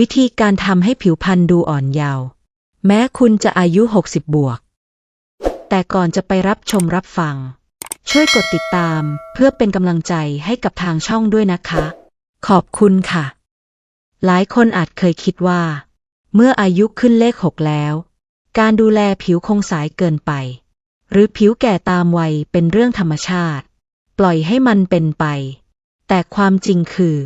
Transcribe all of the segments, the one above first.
วิธีการทำให้ผิวพรรณดูอ่อนเยาว์แม้คุณจะอายุ 60 บวก แต่ก่อนจะไปรับชมรับฟัง ช่วยกดติดตามเพื่อเป็นกำลังใจให้กับทางช่องด้วยนะคะ ขอบคุณค่ะ หลายคนอาจเคยคิดว่า เมื่ออายุขึ้นเลขหกแล้ว การดูแลผิวคงสายเกินไป หรือผิวแก่ตามวัยเป็นเรื่องธรรมชาติ ปล่อยให้มันเป็นไป แต่ความจริงคือ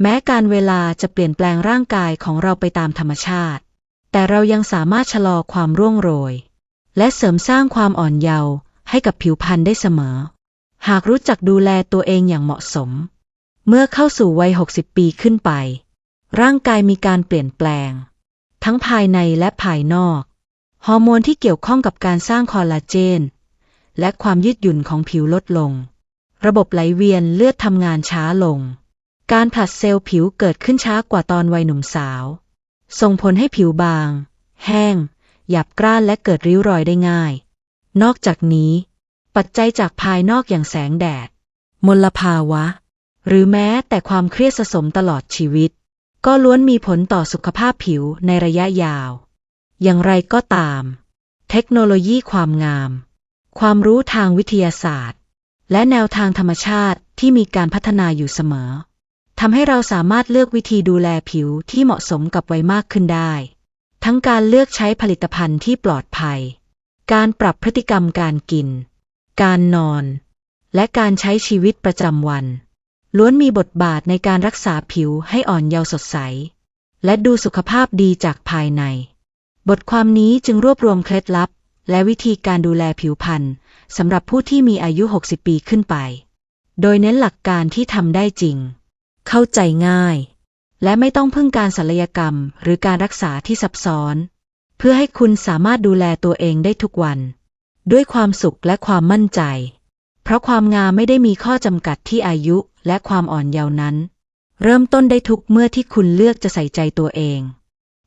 แม้การเวลาจะเปลี่ยนแปลงร่างกายของเราไปตามธรรมชาติ แต่เรายังสามารถชะลอความร่วงโรย และเสริมสร้างความอ่อนเยาว์ให้กับผิวพรรณได้เสมอ หากรู้จักดูแลตัวเองอย่างเหมาะสม เมื่อเข้าสู่วัย 60 ปีขึ้นไป ร่างกายมีการเปลี่ยนแปลง ทั้งภายในและภายนอก ฮอร์โมนที่เกี่ยวข้องกับการสร้างคอลลาเจน และความยืดหยุ่นของผิวลดลง ระบบไหลเวียนเลือดทำงานช้าลง การผลัดเซลล์ผิวเกิดขึ้นช้ากว่าตอนวัยหนุ่มสาว ส่งผลให้ผิวบาง แห้ง หยาบกร้านและเกิดริ้วรอยได้ง่าย นอกจากนี้ ปัจจัยจากภายนอกอย่างแสงแดด มลภาวะ หรือแม้แต่ความเครียดสะสมตลอดชีวิต ก็ล้วนมีผลต่อสุขภาพผิวในระยะยาว อย่างไรก็ตาม เทคโนโลยีความงาม ความรู้ทางวิทยาศาสตร์ และแนวทางธรรมชาติที่มีการพัฒนาอยู่เสมอำให้เราสามารถเลือกวิธีดูแลผิวที่เหมาะสมกับวัยมากขึ้นได้ ทั้งการเลือกใช้ผลิตภัณฑ์ที่ปลอดภัย การปรับพฤติกรรมการกิน การนอน และการใช้ชีวิตประจำวัน ล้วนมีบทบาทในการรักษาผิวให้อ่อนเยาว์สดใส และดูสุขภาพดีจากภายใน บทความนี้จึงรวบรวมเคล็ดลับ และวิธีการดูแลผิวพรรณสำหรับผู้ที่มีอายุ 60 ปีขึ้นไป โดยเน้นหลักการที่ทำได้จริง เข้าใจง่าย และไม่ต้องพึ่งการศัลยกรรม หรือการรักษาที่ซับซ้อน เพื่อให้คุณสามารถดูแลตัวเองได้ทุกวัน ด้วยความสุขและความมั่นใจ เพราะความงามไม่ได้มีข้อจำกัดที่อายุและความอ่อนเยาว์นั้น เริ่มต้นได้ทุกเมื่อที่คุณเลือกจะใส่ใจตัวเอง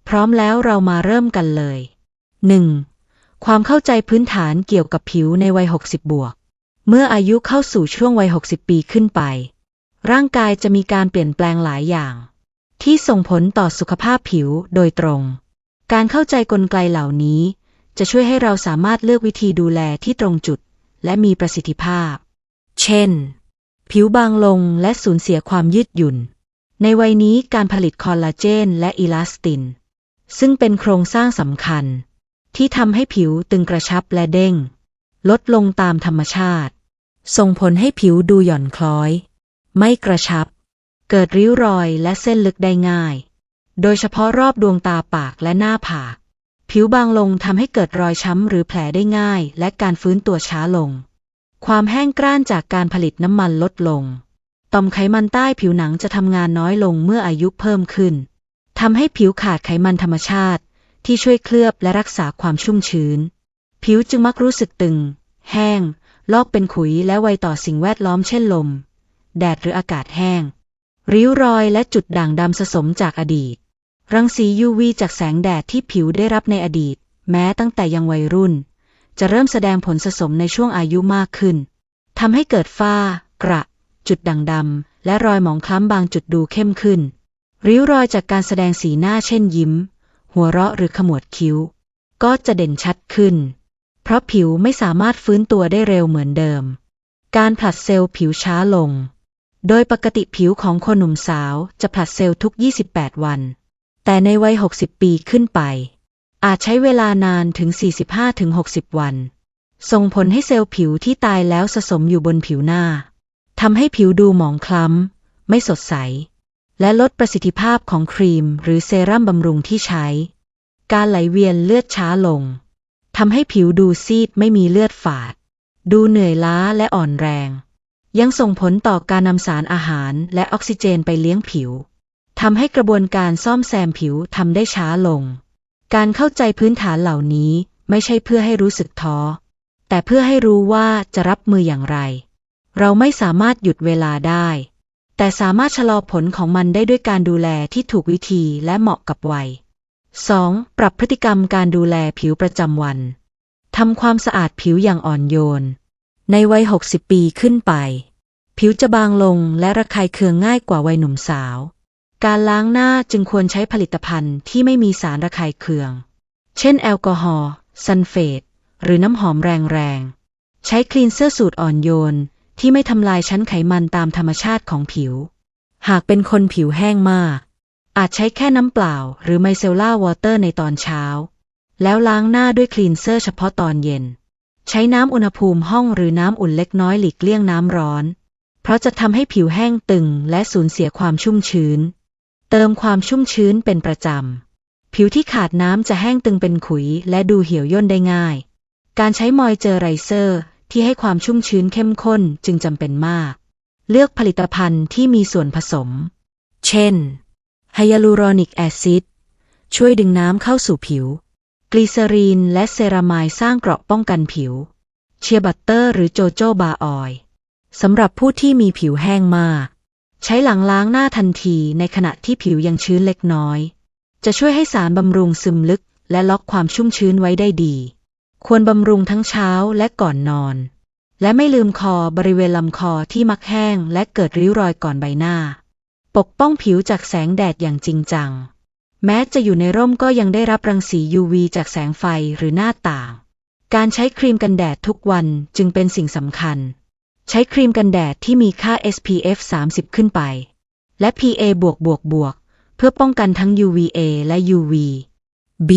พร้อมแล้วเรามาเริ่มกันเลย 1. ความเข้าใจพื้นฐานเกี่ยวกับผิวในวัย 60 บวก เมื่ออายุเข้าสู่ช่วงวัย 60 ปีขึ้นไป ร่างกายจะมีการเปลี่ยนแปลงหลายอย่าง ที่ส่งผลต่อสุขภาพผิวโดยตรง การเข้าใจกลไกเหล่านี้ จะช่วยให้เราสามารถเลือกวิธีดูแลที่ตรงจุด และมีประสิทธิภาพ เช่น ผิวบางลงและสูญเสียความยืดหยุ่น ในวัยนี้การผลิตคอลลาเจนและอิลาสติน ซึ่งเป็นโครงสร้างสำคัญ ที่ทำให้ผิวตึงกระชับและเด้ง ลดลงตามธรรมชาติ ส่งผลให้ผิวดูหย่อนคล้อย ไม่กระชับ เกิดริ้วรอยและเส้นลึกได้ง่าย โดยเฉพาะรอบดวงตาปากและหน้าผาก ผิวบางลงทำให้เกิดรอยช้ำหรือแผลได้ง่าย และการฟื้นตัวช้าลง ความแห้งกร้านจากการผลิตน้ำมันลดลง ต่อมไขมันใต้ผิวหนังจะทำงานน้อยลงเมื่ออายุเพิ่มขึ้นทำให้ผิวขาดไขมันธรรมชาติ ที่ช่วยเคลือบและรักษาความชุ่มชื้น ผิวจึงมักรู้สึกตึง แห้ง ลอกเป็นขุยและไวต่อสิ่งแวดล้อมเช่นลม แดดหรืออากาศแห้ง ริ้วรอยและจุดด่างดำสะสมจากอดีต รังสี UV จากแสงแดดที่ผิวได้รับในอดีต แม้ตั้งแต่ยังวัยรุ่น จะเริ่มแสดงผลสะสมในช่วงอายุมากขึ้นทำให้เกิดฝ้า กระ จุดด่างดำและรอยหมองคล้ำบางจุดดูเข้มขึ้น ริ้วรอยจากการแสดงสีหน้าเช่นยิ้ม หัวเราะหรือขมวดคิ้ว ก็จะเด่นชัดขึ้น เพราะผิวไม่สามารถฟื้นตัวได้เร็วเหมือนเดิม การผลัดเซลล์ผิวช้าลง โดยปกติผิวของคนหนุ่มสาวจะผลัดเซลล์ทุก 28 วัน แต่ในวัย 60 ปีขึ้นไป อาจใช้เวลานานถึง 45-60 วัน ส่งผลให้เซลล์ผิวที่ตายแล้วสะสมอยู่บนผิวหน้าทำให้ผิวดูหมองคล้ำ ไม่สดใส และลดประสิทธิภาพของครีมหรือเซรั่มบำรุงที่ใช้ การไหลเวียนเลือดช้าลงทำให้ผิวดูซีดไม่มีเลือดฝาด ดูเหนื่อยล้าและอ่อนแรง ยังส่งผลต่อการนำสารอาหารและออกซิเจนไปเลี้ยงผิวทำให้กระบวนการซ่อมแซมผิวทำได้ช้าลง การเข้าใจพื้นฐานเหล่านี้ไม่ใช่เพื่อให้รู้สึกท้อ แต่เพื่อให้รู้ว่าจะรับมืออย่างไร เราไม่สามารถหยุดเวลาได้ แต่สามารถชะลอผลของมันได้ด้วยการดูแลที่ถูกวิธีและเหมาะกับวัย 2. ปรับพฤติกรรมการดูแลผิวประจำวันทำความสะอาดผิวอย่างอ่อนโยน ในวัย 60 ปีขึ้นไป ผิวจะบางลงและระคายเคืองง่ายกว่าวัยหนุ่มสาว การล้างหน้าจึงควรใช้ผลิตภัณฑ์ที่ไม่มีสารระคายเคือง เช่น แอลกอฮอล์ซัลเฟต หรือน้ำหอมแรงๆ ใช้คลีนเซอร์สูตรอ่อนโยน ที่ไม่ทำลายชั้นไขมันตามธรรมชาติของผิว หากเป็นคนผิวแห้งมาก อาจใช้แค่น้ำเปล่า หรือไมเซลล่าวอเตอร์ในตอนเช้า แล้วล้างหน้าด้วยคลีนเซอร์เฉพาะตอนเย็น ใช้น้ำอุณหภูมิห้องหรือน้ำอุ่นเล็กน้อยหลีกเลี่ยงน้ำร้อน เพราะจะทำให้ผิวแห้งตึงและสูญเสียความชุ่มชื้น เติมความชุ่มชื้นเป็นประจำ ผิวที่ขาดน้ำจะแห้งตึงเป็นขุย และดูเหี่ยวย่นได้ง่าย การใช้มอยเจอไรเซอร์ที่ให้ความชุ่มชื้นเข้มข้นจึงจำเป็นมาก เลือกผลิตภัณฑ์ที่มีส่วนผสม เช่นไฮยาลูรอนิกแอซิดช่วยดึงน้ำเข้าสู่ผิว กลีเซอรีนและเซรามายสร้างเกราะป้องกันผิว เชียร์บัตเตอร์หรือโจโจบาออย์ สำหรับผู้ที่มีผิวแห้งมาก ใช้หลังล้างหน้าทันทีในขณะที่ผิวยังชื้นเล็กน้อย จะช่วยให้สารบำรุงซึมลึก และล็อกความชุ่มชื้นไว้ได้ดี ควรบำรุงทั้งเช้าและก่อนนอน และไม่ลืมคอบริเวณลำคอที่มักแห้งและเกิดริ้วรอยก่อนใบหน้า ปกป้องผิวจากแสงแดดอย่างจริงจัง แม้จะอยู่ในร่มก็ยังได้รับรังสี UV จากแสงไฟหรือหน้าต่าง การใช้ครีมกันแดดทุกวันจึงเป็นสิ่งสำคัญ ใช้ครีมกันแดดที่มีค่า SPF 30 ขึ้นไป และ PA บวกบวกบวกเพื่อป้องกันทั้ง UVA และ UV B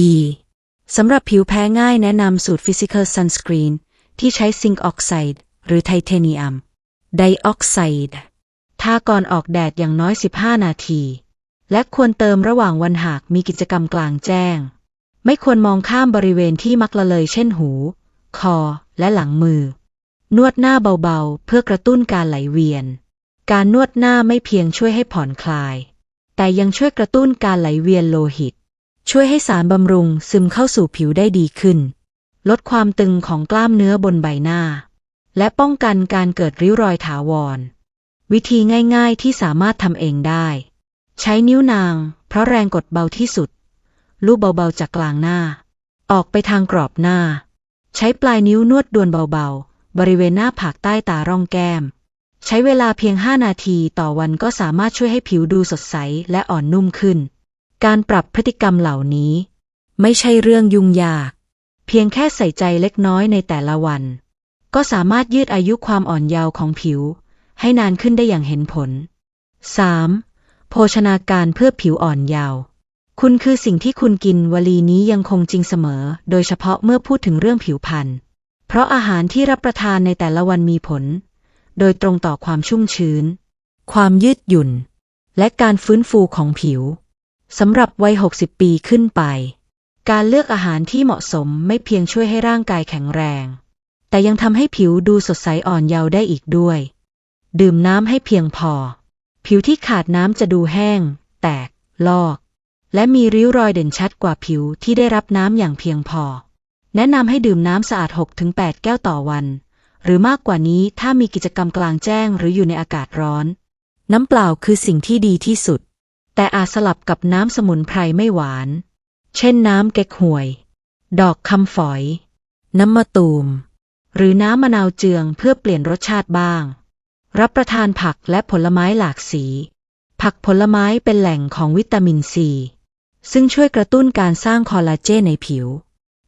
สำหรับผิวแพ้ง่ายแนะนำสูตร Physical Sunscreen ที่ใช้ซิงค์ออกไซด์หรือไทเทเนียมไดออกไซด์ทาก่อนออกแดดอย่างน้อย 15 นาที และควรเติมระหว่างวันหากมีกิจกรรมกลางแจ้ง ไม่ควรมองข้ามบริเวณที่มักละเลยเช่นหู คอ และหลังมือ นวดหน้าเบาๆ เพื่อกระตุ้นการไหลเวียน การนวดหน้าไม่เพียงช่วยให้ผ่อนคลาย แต่ยังช่วยกระตุ้นการไหลเวียนโลหิต ช่วยให้สารบำรุงซึมเข้าสู่ผิวได้ดีขึ้น ลดความตึงของกล้ามเนื้อบนใบหน้า และป้องกันการเกิดริ้วรอยถาวร วิธีง่ายๆที่สามารถทำเองได้ ใช้นิ้วนาง เพราะแรงกดเบาที่สุด ลูบเบาๆจากกลางหน้า ออกไปทางกรอบหน้า ใช้ปลายนิ้วนวดดวนเบาๆ บริเวณหน้าผากใต้ตาร่องแก้ม ใช้เวลาเพียง 5 นาทีต่อวันก็สามารถช่วยให้ผิวดูสดใสและอ่อนนุ่มขึ้น การปรับพฤติกรรมเหล่านี้ ไม่ใช่เรื่องยุ่งยาก เพียงแค่ใส่ใจเล็กน้อยในแต่ละวัน ก็สามารถยืดอายุความอ่อนเยาว์ของผิว ให้นานขึ้นได้อย่างเห็นผล 3. โภชนาการเพื่อผิวอ่อนเยาว์คุณคือสิ่งที่คุณกินวลีนี้ยังคงจริงเสมอ โดยเฉพาะเมื่อพูดถึงเรื่องผิวพรรณ เพราะอาหารที่รับประทานในแต่ละวันมีผล โดยตรงต่อความชุ่มชื้น ความยืดหยุ่น และการฟื้นฟูของผิวสำหรับวัย 60 ปีขึ้นไป การเลือกอาหารที่เหมาะสมไม่เพียงช่วยให้ร่างกายแข็งแรง แต่ยังทำให้ผิวดูสดใสอ่อนเยาว์ได้อีกด้วย ดื่มน้ำให้เพียงพอ ผิวที่ขาดน้ำจะดูแห้ง แตก ลอก และมีริ้วรอยเด่นชัดกว่าผิวที่ได้รับน้ำอย่างเพียงพอ แนะนำให้ดื่มน้ำสะอาด 6-8 แก้วต่อวัน หรือมากกว่านี้ถ้ามีกิจกรรมกลางแจ้งหรืออยู่ในอากาศร้อน น้ำเปล่าคือสิ่งที่ดีที่สุด แต่อาจสลับกับน้ำสมุนไพรไม่หวาน เช่นน้ำเก๊กฮวย ดอกคำฝอย น้ำมะตูม หรือน้ำมะนาวเจืองเพื่อเปลี่ยนรสชาติบ้าง รับประทานผักและผลไม้หลากสี ผักผลไม้เป็นแหล่งของวิตามินซีซึ่งช่วยกระตุ้นการสร้างคอลลาเจนในผิว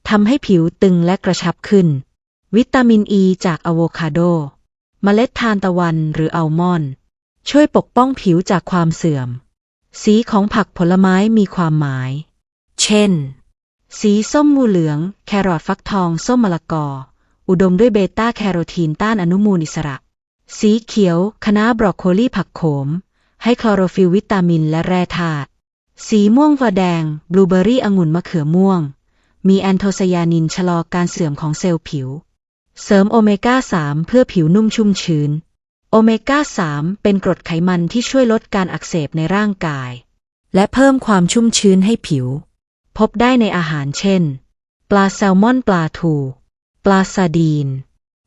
ทำให้ผิวตึงและกระชับขึ้น วิตามินอ e ีจากอะโวคาโด เมล็ดทานตะวันหรืออัลมอนด์ช่วยปกป้องผิวจากความเสื่อม สีของผักผลไม้มีความหมาย เช่น สีส้มงูเหลือง แครอทฟักทอง ส้มมะละกอ อุดมด้วยเบต้าแคโรทีนต้านอนุมูลอิสระ สีเขียว คะน้าบรอกโคลีผักโขม ให้คลอโรฟิลวิตามินและแร่ธาตุ สีม่วงฟ้าแดง บลูเบอรี่องุ่นมะเขือม่วง มีแอนโทไซยานินชะลอการเสื่อมของเซลล์ผิว เสริมโอเมก้า 3 เพื่อผิวนุ่มชุ่มชื้น โอเมก้า 3 เป็นกรดไขมันที่ช่วยลดการอักเสบในร่างกาย และเพิ่มความชุ่มชื้นให้ผิว พบได้ในอาหารเช่น ปลาแซลมอนปลาทู ปลาซาดีน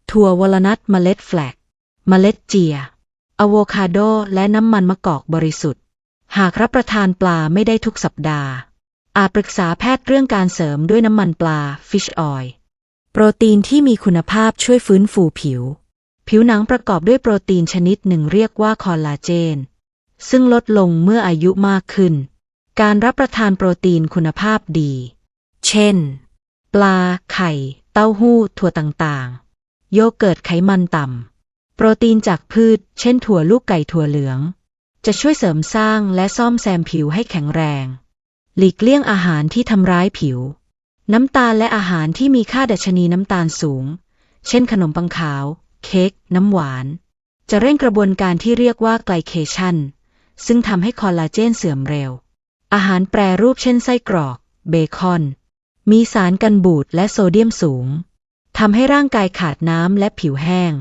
ถั่ววอลนัทเมล็ดแฟลก เมล็ดเจียอะโวคาโดและน้ำมันมะกอกบริสุทธิ์ หากรับประทานปลาไม่ได้ทุกสัปดาห์ อาจปรึกษาแพทย์เรื่องการเสริมด้วยน้ำมันปลา fish oil โปรตีนที่มีคุณภาพช่วยฟื้นฟูผิว ผิวหนังประกอบด้วยโปรตีนชนิดหนึ่งเรียกว่าคอลลาเจน ซึ่งลดลงเมื่ออายุมากขึ้น การรับประทานโปรตีนคุณภาพดี เช่น ปลา ไข่ เต้าหู้ ถั่วต่างๆ โยเกิร์ตไขมันต่ำ โปรตีนจากพืช เช่น ถั่วลูกไก่ถั่วเหลือง จะช่วยเสริมสร้างและซ่อมแซมผิวให้แข็งแรง หลีกเลี่ยงอาหารที่ทำร้ายผิว น้ำตาลและอาหารที่มีค่าดัชนีน้ำตาลสูง เช่นขนมปังขาว เค้ก น้ำหวาน จะเร่งกระบวนการที่เรียกว่าไกลเคชันซึ่งทำให้คอลลาเจนเสื่อมเร็ว อาหารแปรรูปเช่นไส้กรอก เบคอน มีสารกันบูดและโซเดียมสูงทำให้ร่างกายขาดน้ำและผิวแห้ง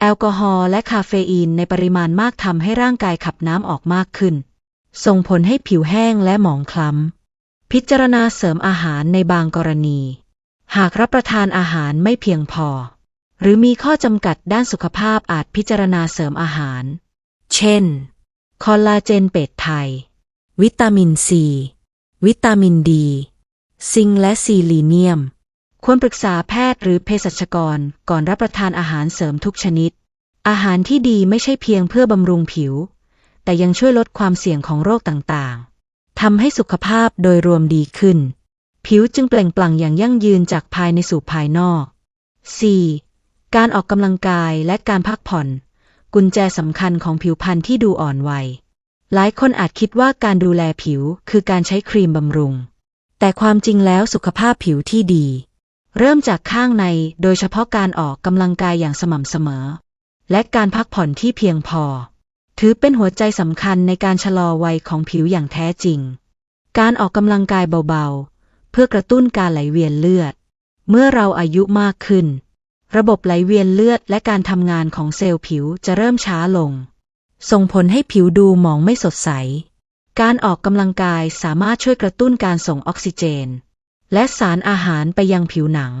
แอลกอฮอล์และคาเฟอีนในปริมาณมากทำให้ร่างกายขับน้ำออกมากขึ้น ส่งผลให้ผิวแห้งและหมองคล้ำ พิจารณาเสริมอาหารในบางกรณี หากรับประทานอาหารไม่เพียงพอ หรือมีข้อจำกัดด้านสุขภาพอาจพิจารณาเสริมอาหาร เช่น คอลลาเจนเป็ดไทย วิตามินซี วิตามินดี ซิงและซีลีเนียม ควรปรึกษาแพทย์หรือเภสัชกรก่อนรับประทานอาหารเสริมทุกชนิด อาหารที่ดีไม่ใช่เพียงเพื่อบำรุงผิว แต่ยังช่วยลดความเสี่ยงของโรคต่างๆ ทำให้สุขภาพโดยรวมดีขึ้น ผิวจึงเปล่งปลั่งอย่างยั่งยืนจากภายในสู่ภายนอก 4. การออกกำลังกายและการพักผ่อน กุญแจสำคัญของผิวพรรณที่ดูอ่อนวัย หลายคนอาจคิดว่าการดูแลผิวคือการใช้ครีมบำรุง แต่ความจริงแล้วสุขภาพผิวที่ดี เริ่มจากข้างในโดยเฉพาะการออกกำลังกายอย่างสม่ำเสมอ และการพักผ่อนที่เพียงพอ ถือเป็นหัวใจสำคัญในการชะลอวัยของผิวอย่างแท้จริง การออกกำลังกายเบาๆ เพื่อกระตุ้นการไหลเวียนเลือด เมื่อเราอายุมากขึ้น ระบบไหลเวียนเลือดและการทำงานของเซลล์ผิวจะเริ่มช้าลง ส่งผลให้ผิวดูหมองไม่สดใส การออกกำลังกายสามารถช่วยกระตุ้นการส่งออกซิเจน และสารอาหารไปยังผิวหนัง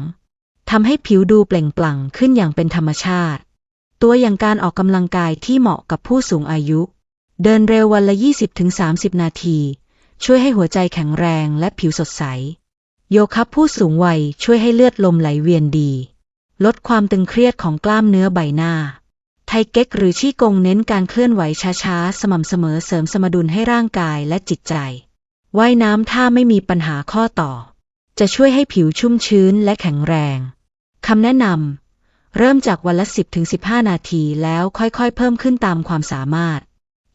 ทำให้ผิวดูเปล่งปลั่งขึ้นอย่างเป็นธรรมชาติ ตัวอย่างการออกกำลังกายที่เหมาะกับผู้สูงอายุ เดินเร็ววันละ 20-30 นาที ช่วยให้หัวใจแข็งแรงและผิวสดใส โยคะผู้สูงวัยช่วยให้เลือดลมไหลเวียนดี ลดความตึงเครียดของกล้ามเนื้อใบหน้า ไทเก๊กหรือชี่กงเน้นการเคลื่อนไหวช้าๆ สม่ำเสมอเสริมสมดุลให้ร่างกายและจิตใจ ว่ายน้ำถ้าไม่มีปัญหาข้อต่อ จะช่วยให้ผิวชุ่มชื้นและแข็งแรงคำแนะนำ เริ่มจากวันละ 10-15 นาทีแล้วค่อยๆ เพิ่มขึ้นตามความสามารถ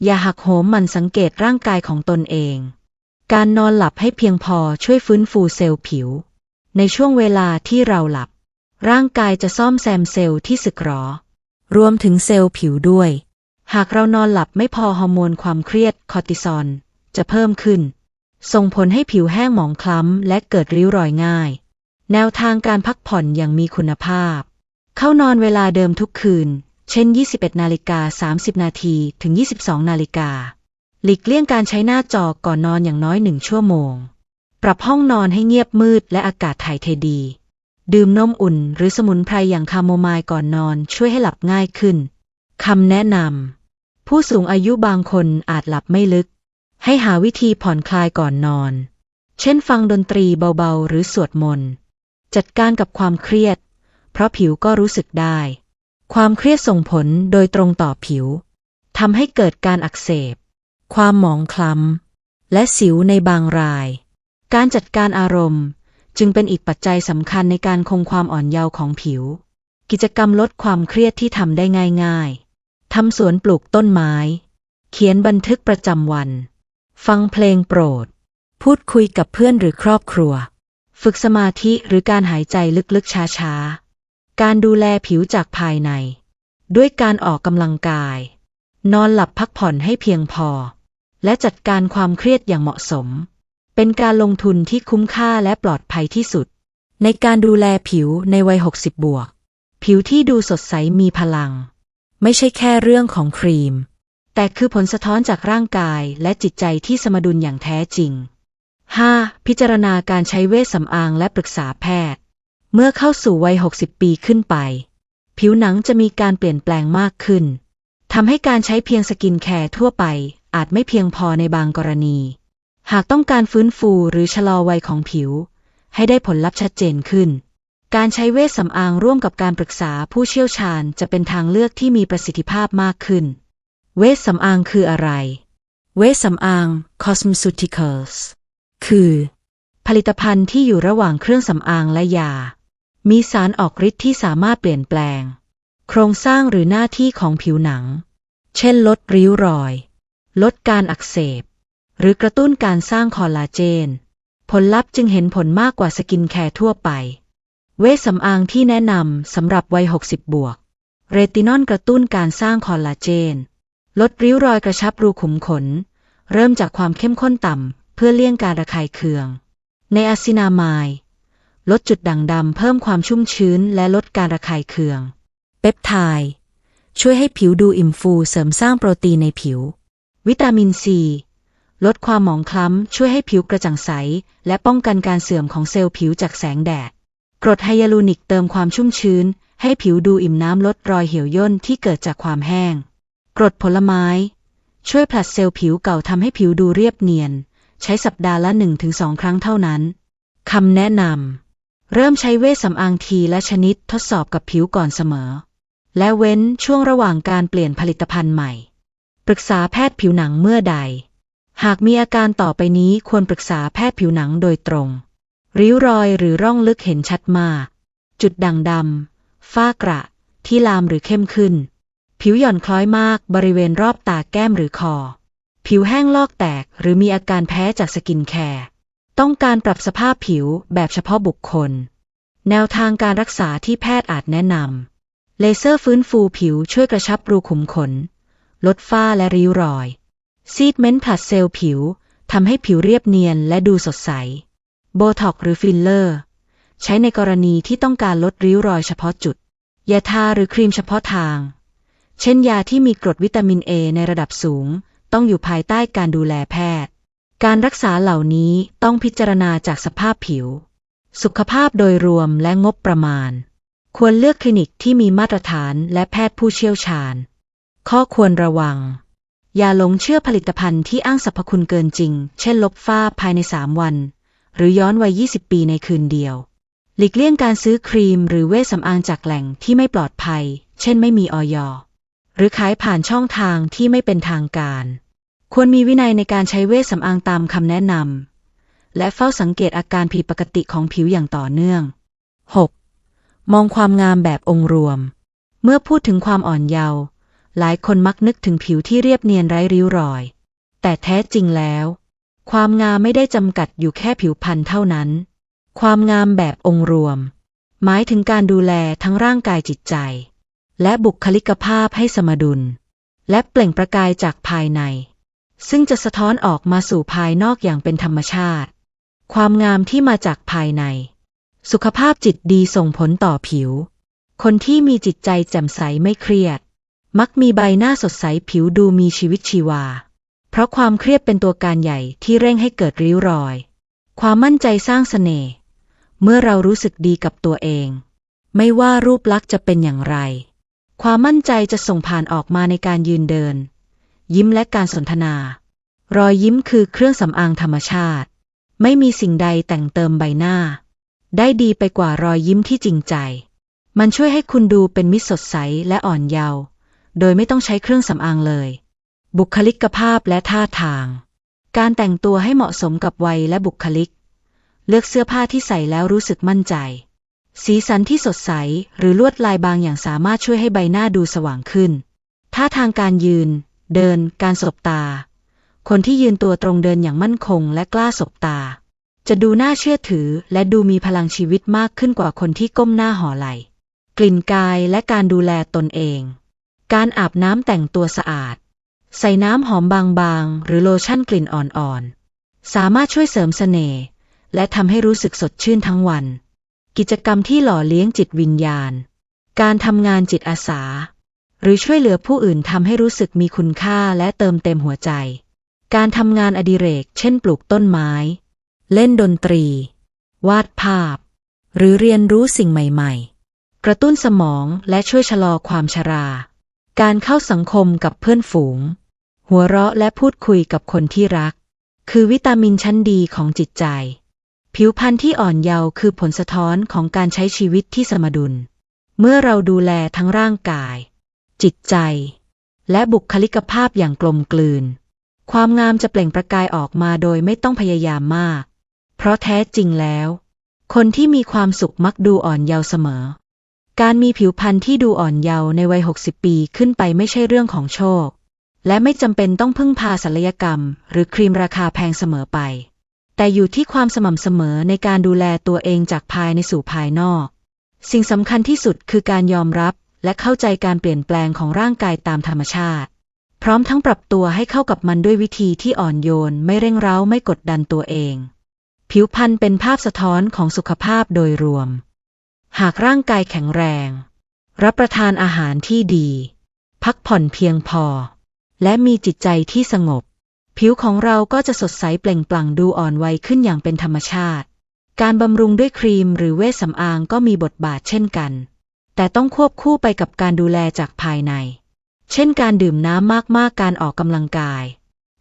อย่าหักโหมมันสังเกตร่างกายของตนเอง การนอนหลับให้เพียงพอช่วยฟื้นฟูเซลล์ผิว ในช่วงเวลาที่เราหลับ ร่างกายจะซ่อมแซมเซลล์ที่สึกหรอ รวมถึงเซลล์ผิวด้วย หากเรานอนหลับไม่พอฮอร์โมนความเครียดคอร์ติซอลจะเพิ่มขึ้น ส่งผลให้ผิวแห้งหมองคล้ำและเกิดริ้วรอยง่าย แนวทางการพักผ่อนอย่างมีคุณภาพ เข้านอนเวลาเดิมทุกคืน เช่น 21 นาฬิกา 30 นาทีถึง 22 นาฬิกา หลีกเลี่ยงการใช้หน้าจอก่อนนอนอย่างน้อยหนึ่งชั่วโมง ปรับห้องนอนให้เงียบมืดและอากาศถ่ายเทดี ดื่มนมอุ่นหรือสมุนไพรอย่างคาโมไมล์ก่อนนอนช่วยให้หลับง่ายขึ้น คำแนะนำ ผู้สูงอายุบางคนอาจหลับไม่ลึก ให้หาวิธีผ่อนคลายก่อนนอน เช่นฟังดนตรีเบาๆ หรือสวดมนต์ จัดการกับความเครียด เพราะผิวก็รู้สึกได้ ความเครียดส่งผลโดยตรงต่อผิวทำให้เกิดการอักเสบ ความหมองคล้ำ และสิวในบางราย การจัดการอารมณ์จึงเป็นอีกปัจจัยสำคัญในการคงความอ่อนเยาว์ของผิว กิจกรรมลดความเครียดที่ทำได้ง่ายๆทำสวนปลูกต้นไม้ เขียนบันทึกประจำวัน ฟังเพลงโปรด พูดคุยกับเพื่อนหรือครอบครัว ฝึกสมาธิหรือการหายใจลึกๆช้าๆ การดูแลผิวจากภายใน ด้วยการออกกำลังกาย นอนหลับพักผ่อนให้เพียงพอ และจัดการความเครียดอย่างเหมาะสม เป็นการลงทุนที่คุ้มค่าและปลอดภัยที่สุด ในการดูแลผิวในวัย 60 บวก ผิวที่ดูสดใสมีพลัง ไม่ใช่แค่เรื่องของครีม แต่คือผลสะท้อนจากร่างกายและจิตใจที่สมดุลอย่างแท้จริง 5. พิจารณาการใช้เวชสำอางและปรึกษาแพทย์ เมื่อเข้าสู่วัย 60 ปีขึ้นไป ผิวหนังจะมีการเปลี่ยนแปลงมากขึ้นทำให้การใช้เพียงสกินแคร์ทั่วไปอาจไม่เพียงพอในบางกรณี หากต้องการฟื้นฟูหรือชะลอวัยของผิว ให้ได้ผลลัพธ์ชัดเจนขึ้น การใช้เวชสำอางร่วมกับการปรึกษาผู้เชี่ยวชาญจะเป็นทางเลือกที่มีประสิทธิภาพมากขึ้น เวชสำอางคืออะไร เวชสำอาง cosmeceuticals คือ ผลิตภัณฑ์ที่อยู่ระหว่างเครื่องสำอางและยา มีสารออกฤทธิ์ที่สามารถเปลี่ยนแปลง โครงสร้างหรือหน้าที่ของผิวหนัง เช่นลดริ้วรอย ลดการอักเสบ หรือกระตุ้นการสร้างคอลลาเจน ผลลัพธ์จึงเห็นผลมากกว่าสกินแคร์ทั่วไป เวชสำอางที่แนะนำสำหรับวัย 60 บวก เรตินอลกระตุ้นการสร้างคอลลาเจน ลดริ้วรอยกระชับรูขุมขน เริ่มจากความเข้มข้นต่ำเพื่อเลี่ยงการระคายเคือง ในอะซินามาย ลดจุดด่างดำเพิ่มความชุ่มชื้นและลดการระคายเคือง เปปไทด์ช่วยให้ผิวดูอิ่มฟูเสริมสร้างโปรตีนในผิว วิตามินซีลดความหมองคล้ำ ช่วยให้ผิวกระจ่างใส และป้องกันการเสื่อมของเซลล์ผิวจากแสงแดด กรดไฮยาลูนิกเติมความชุ่มชื้น ให้ผิวดูอิ่มน้ำลดรอยเหี่ยวย่นที่เกิดจากความแห้ง กรดผลไม้ ช่วยผลัดเซลล์ผิวเก่าทำให้ผิวดูเรียบเนียน ใช้สัปดาห์ละ 1-2 ครั้งเท่านั้นคำแนะนำ เริ่มใช้เวชสำอางทีและชนิดทดสอบกับผิวก่อนเสมอ และเว้นช่วงระหว่างการเปลี่ยนผลิตภัณฑ์ใหม่ ปรึกษาแพทย์ผิวหนังเมื่อใด หากมีอาการต่อไปนี้ควรปรึกษาแพทย์ผิวหนังโดยตรง ริ้วรอยหรือร่องลึกเห็นชัดมาก จุดด่างดำฝ้ากระ ที่ลามหรือเข้มขึ้น ผิวหย่อนคล้อยมากบริเวณรอบตาแก้มหรือคอ ผิวแห้งลอกแตกหรือมีอาการแพ้จากสกินแคร์ ต้องการปรับสภาพผิวแบบเฉพาะบุคคล แนวทางการรักษาที่แพทย์อาจแนะนำเลเซอร์ฟื้นฟูผิวช่วยกระชับรูขุมขน ลดฝ้าและริ้วรอย ซีดเมนต์ผลัดเซลล์ผิวทำให้ผิวเรียบเนียนและดูสดใส โบท็อกหรือฟิลเลอร์ ใช้ในกรณีที่ต้องการลดริ้วรอยเฉพาะจุด ยาทาหรือครีมเฉพาะทาง เช่นยาที่มีกรดวิตามินเอในระดับสูง ต้องอยู่ภายใต้การดูแลแพทย์ การรักษาเหล่านี้ต้องพิจารณาจากสภาพผิว สุขภาพโดยรวมและงบประมาณ ควรเลือกคลินิกที่มีมาตรฐานและแพทย์ผู้เชี่ยวชาญ ข้อควรระวัง อย่าหลงเชื่อผลิตภัณฑ์ที่อ้างสรรพคุณเกินจริง เช่นลบฝ้าภายใน 3 วัน หรือย้อนวัย 20 ปีในคืนเดียว หลีกเลี่ยงการซื้อครีมหรือเวชสำอางจากแหล่งที่ไม่ปลอดภัย เช่นไม่มีออยหรือขายผ่านช่องทางที่ไม่เป็นทางการ ควรมีวินัยในการใช้เวชสำอางตามคำแนะนำ และเฝ้าสังเกตอาการผิดปกติของผิวอย่างต่อเนื่อง 6. มองความงามแบบองค์รวม เมื่อพูดถึงความอ่อนเยาว์ หลายคนมักนึกถึงผิวที่เรียบเนียนไร้ริ้วรอย แต่แท้จริงแล้ว ความงามไม่ได้จำกัดอยู่แค่ผิวพรรณเท่านั้น ความงามแบบองค์รวม หมายถึงการดูแลทั้งร่างกายจิตใจ และบุคลิกภาพให้สมดุล และเปล่งประกายจากภายใน ซึ่งจะสะท้อนออกมาสู่ภายนอกอย่างเป็นธรรมชาติ ความงามที่มาจากภายใน สุขภาพจิตดีส่งผลต่อผิว คนที่มีจิตใจแจ่มใสไม่เครียด มักมีใบหน้าสดใสผิวดูมีชีวิตชีวา เพราะความเครียดเป็นตัวการใหญ่ที่เร่งให้เกิดริ้วรอย ความมั่นใจสร้างเสน่ห์เมื่อเรารู้สึกดีกับตัวเอง ไม่ว่ารูปลักษณ์จะเป็นอย่างไร ความมั่นใจจะส่งผ่านออกมาในการยืนเดิน ยิ้มและการสนทนา รอยยิ้มคือเครื่องสำอางธรรมชาติ ไม่มีสิ่งใดแต่งเติมใบหน้า ได้ดีไปกว่ารอยยิ้มที่จริงใจ มันช่วยให้คุณดูเป็นมิตรสดใสและอ่อนเยาว์โดยไม่ต้องใช้เครื่องสำอางเลย บุคลิกภาพและท่าทาง การแต่งตัวให้เหมาะสมกับวัยและบุคลิก เลือกเสื้อผ้าที่ใส่แล้วรู้สึกมั่นใจสีสันที่สดใสหรือลวดลายบางอย่างสามารถช่วยให้ใบหน้าดูสว่างขึ้น ท่าทางการยืน เดิน การสบตา คนที่ยืนตัวตรงเดินอย่างมั่นคงและกล้าสบตา จะดูน่าเชื่อถือและดูมีพลังชีวิตมากขึ้นกว่าคนที่ก้มหน้าห่อไหล กลิ่นกายและการดูแลตนเอง การอาบน้ำแต่งตัวสะอาด ใส่น้ำหอมบางๆ หรือโลชั่นกลิ่นอ่อนๆ สามารถช่วยเสริมเสน่ห์และทำให้รู้สึกสดชื่นทั้งวัน กิจกรรมที่หล่อเลี้ยงจิตวิญญาณ การทำงานจิตอาสา หรือช่วยเหลือผู้อื่นทำให้รู้สึกมีคุณค่าและเติมเต็มหัวใจ การทำงานอดิเรก เช่นปลูกต้นไม้ เล่นดนตรี วาดภาพ หรือเรียนรู้สิ่งใหม่ๆ กระตุ้นสมองและช่วยชะลอความชรา การเข้าสังคมกับเพื่อนฝูง หัวเราะและพูดคุยกับคนที่รัก คือวิตามินชั้นดีของจิตใจ ผิวพรรณที่อ่อนเยาว์คือผลสะท้อนของการใช้ชีวิตที่สมดุล เมื่อเราดูแลทั้งร่างกาย จิตใจ และบุคลิกภาพอย่างกลมกลืน ความงามจะเปล่งประกายออกมาโดยไม่ต้องพยายามมาก เพราะแท้จริงแล้ว คนที่มีความสุขมักดูอ่อนเยาว์เสมอ การมีผิวพรรณที่ดูอ่อนเยาว์ในวัย 60 ปีขึ้นไปไม่ใช่เรื่องของโชค และไม่จำเป็นต้องพึ่งพาศัลยกรรม หรือครีมราคาแพงเสมอไป แต่อยู่ที่ความสม่ำเสมอในการดูแลตัวเองจากภายในสู่ภายนอกสิ่งสำคัญที่สุดคือการยอมรับ และเข้าใจการเปลี่ยนแปลงของร่างกายตามธรรมชาติ พร้อมทั้งปรับตัวให้เข้ากับมันด้วยวิธีที่อ่อนโยนไม่เร่งเร้าไม่กดดันตัวเอง ผิวพรรณเป็นภาพสะท้อนของสุขภาพโดยรวม หากร่างกายแข็งแรง รับประทานอาหารที่ดี พักผ่อนเพียงพอ และมีจิตใจที่สงบ ผิวของเราก็จะสดใสเปล่งปลั่งดูอ่อนวัยขึ้นอย่างเป็นธรรมชาติการบำรุงด้วยครีมหรือเวชสำอางก็มีบทบาทเช่นกัน แต่ต้องควบคู่ไปกับการดูแลจากภายใน เช่นการดื่มน้ำมากๆ การออกกำลังกาย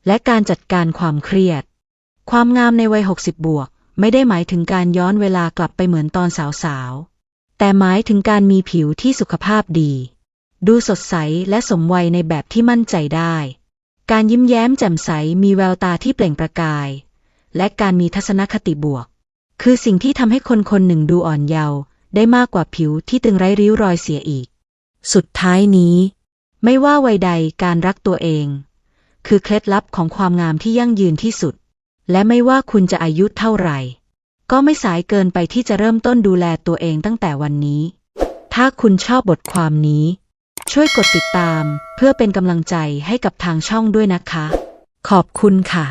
และการจัดการความเครียด ความงามในวัย 60 บวก ไม่ได้หมายถึงการย้อนเวลากลับไปเหมือนตอนสาวๆ แต่หมายถึงการมีผิวที่สุขภาพดี ดูสดใสและสมวัยในแบบที่มั่นใจได้ การยิ้มแย้มแจ่มใสมีแววตาที่เปล่งประกาย และการมีทัศนคติบวก คือสิ่งที่ทำให้คนคนหนึ่งดูอ่อนเยาว์ ได้มากกว่าผิวที่ตึงไร้ริ้วรอยเสียอีก สุดท้ายนี้ ไม่ว่าวัยใดการรักตัวเอง คือเคล็ดลับของความงามที่ยั่งยืนที่สุด และไม่ว่าคุณจะอายุเท่าไหร่ ก็ไม่สายเกินไปที่จะเริ่มต้นดูแลตัวเองตั้งแต่วันนี้ ถ้าคุณชอบบทความนี้ ช่วยกดติดตามเพื่อเป็นกำลังใจให้กับทางช่องด้วยนะคะ ขอบคุณค่ะ